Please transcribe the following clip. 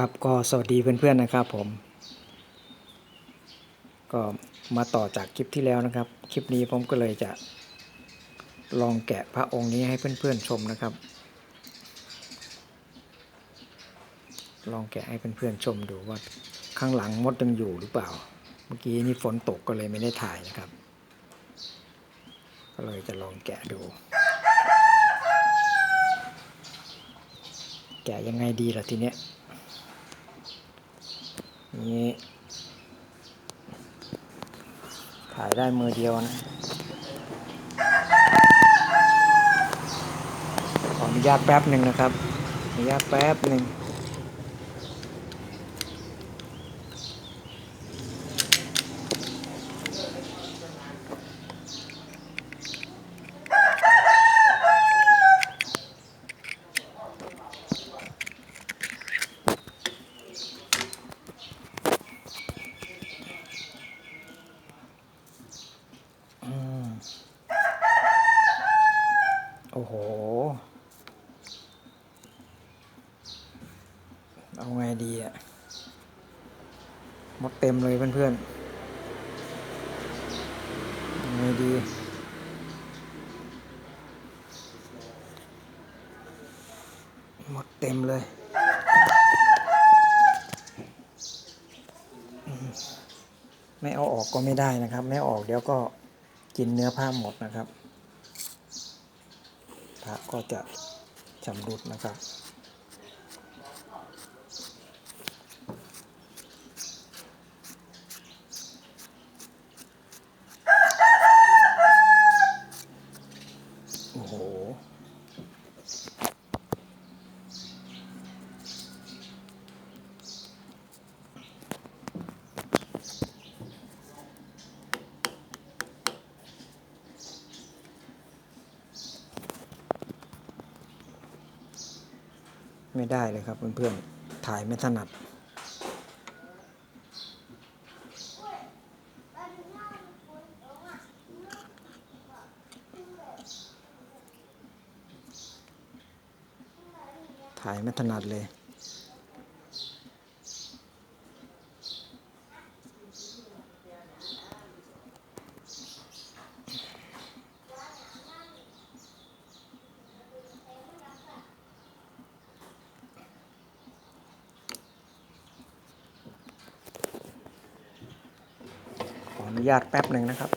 ครับก็สวัสดีเพื่อนๆนะครับผม ก็มาต่อจากคลิปที่แล้วนะครับ คลิปนี้ผมก็เลยจะลองแกะพระองค์นี้ให้เพื่อนๆชมนะครับ ลองแกะให้เพื่อนๆชมดูว่าข้างหลังมดยังอยู่หรือเปล่า เมื่อกี้นี่ฝนตกก็เลยไม่ได้ถ่ายนะครับ ก็เลยจะลองแกะดู แกะยังไงดีล่ะทีเนี้ย นี่ถ่ายได้มือเดียวนะ ขออนุญาตแป๊บหนึ่งนะครับอนุญาตแป๊บหนึ่ง โอ้โห เอาไงดีอะหมดเต็มเลยเพื่อนๆเอาไงดี หมดเต็มเลยไม่เอาออกก็ไม่ได้นะครับ ไม่ออกเดี๋ยวก็กินเนื้อผ้าหมดนะครับ พระก็จะชำรุดนะครับ โอ้โห ไม่ได้เลยครับเพื่อนๆ ถ่ายไม่ถนัด ถ่ายไม่ถนัดเลย อนุญาตแป๊บหนึ่งนะครับ